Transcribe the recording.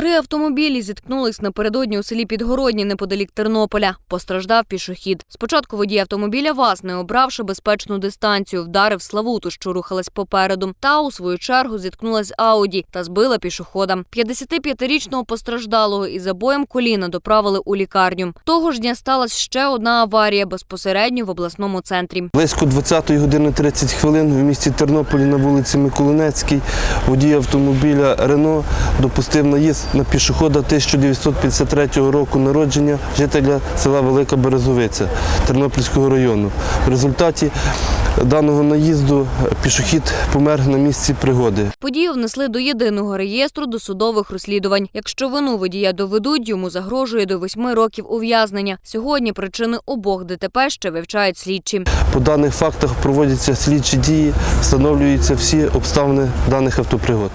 Три автомобілі зіткнулись напередодні у селі Підгородні неподалік Тернополя. Постраждав пішохід. Спочатку водій автомобіля ВАЗ, не обравши безпечну дистанцію, вдарив Славуту, що рухалась попереду. Та у свою чергу зіткнулась Ауді та збила пішохода. 55-річного постраждалого із забоєм коліна доправили у лікарню. Того ж дня сталася ще одна аварія безпосередньо в обласному центрі. Близько 20 години 30 хвилин в місті Тернополі на вулиці Миколинецькій водій автомобіля Рено допустив наїзд на пішохода 1953 року народження жителя села Велика Березовиця Тернопільського району. В результаті даного наїзду пішохід помер на місці пригоди. Подію внесли до єдиного реєстру досудових розслідувань. Якщо вину водія доведуть, йому загрожує до восьми років ув'язнення. Сьогодні причини обох ДТП ще вивчають слідчі. По даних фактах проводяться слідчі дії, встановлюються всі обставини даних автопригод.